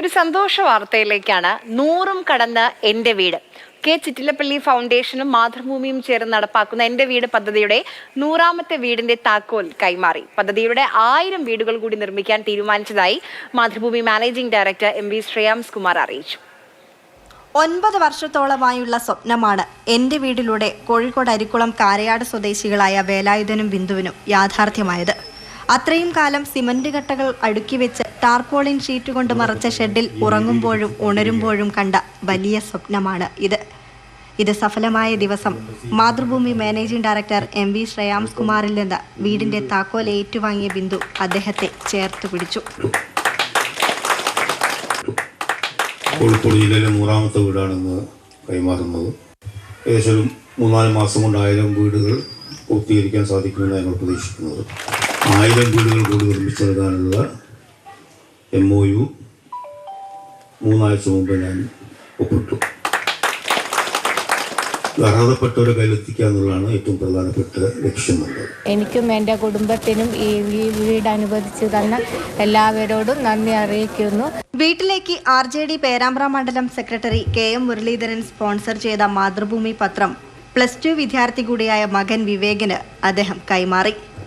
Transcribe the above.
ഒരു സന്തോഷ വാർത്തയിലേക്കാണ് നൂറും കടന്ന് എന്റെ വീട്. കെ ചിറ്റിലപ്പള്ളി ഫൗണ്ടേഷനും മാതൃഭൂമിയും ചേർന്ന് നടപ്പാക്കുന്ന എന്റെ വീട് പദ്ധതിയുടെ നൂറാമത്തെ വീടിന്റെ താക്കോൽ കൈമാറി. പദ്ധതിയുടെ ആയിരം വീടുകൾ കൂടി നിർമ്മിക്കാൻ തീരുമാനിച്ചതായി Mathrubhumi managing director M V Shreyams Kumar അറിയിച്ചു. ഒൻപത് വർഷത്തോളമായുള്ള സ്വപ്നമാണ് എന്റെ വീടിലൂടെ കോഴിക്കോട് അരിക്കുളം കാരയാട് സ്വദേശികളായ വേലായുധനും ബിന്ദുവിനും യാഥാർത്ഥ്യമായത്. അത്രയും കാലം സിമന്റ് കട്ടകൾ അടുക്കി വെച്ച് ടാർപോളിൻ ഷീറ്റ് കൊണ്ട് മറച്ച ഷെഡിൽ ഉറങ്ങുമ്പോഴും ഉണരുമ്പോഴും കണ്ട വലിയ സ്വപ്നമാണ് ഇത്. ഇത് സഫലമായ ദിവസം. Mathrubhumi managing director M V Shreyams കുമാറിൽ നിന്ന് വീടിന്റെ താക്കോൽ ഏറ്റുവാങ്ങിയ ബിന്ദു അദ്ദേഹത്തെ ചേർത്ത് പിടിച്ചു. കോഴിക്കോട് ജില്ലയിലെ നൂറാമത്തെ വീടാണെന്ന് കൈമാറുന്നത്. ഏകദേശം മൂന്നാൽ മാസം കൊണ്ട് ആയിരം വീടുകൾ പൂർത്തീകരിക്കാൻ സാധിക്കുമെന്ന് ഞങ്ങൾ പ്രതീക്ഷിക്കുന്നത്. ആയിരം വീടുകൾ കൂടി നിർമ്മിച്ചു നൽകാനുള്ള എം ഒ യു മൂന്നാഴ്ച മുമ്പ് ഞാൻ ഒപ്പിട്ടു. അർഹതപ്പെട്ടവരെ കയ്യിലെത്തിക്കുക എന്നുള്ളതാണ് ഏറ്റവും പ്രധാനപ്പെട്ട ലക്ഷ്യം എന്നുള്ളത് എനിക്കും എന്റെ കുടുംബത്തിനും ഈ ഈ വീട് അനുവദിച്ചു തന്ന എല്ലാവരോടും നന്ദി അറിയിക്കുന്നു. വീട്ടിലേക്ക് ആർ ജെ ഡി പേരാമ്പ്ര മണ്ഡലം secretary K M Muraleedharan sponsor ചെയ്ത മാതൃഭൂമി പത്രം പ്ലസ് ടു വിദ്യാർത്ഥി കൂടിയായ മകൻ വിവേകിന് അദ്ദേഹം കൈമാറി.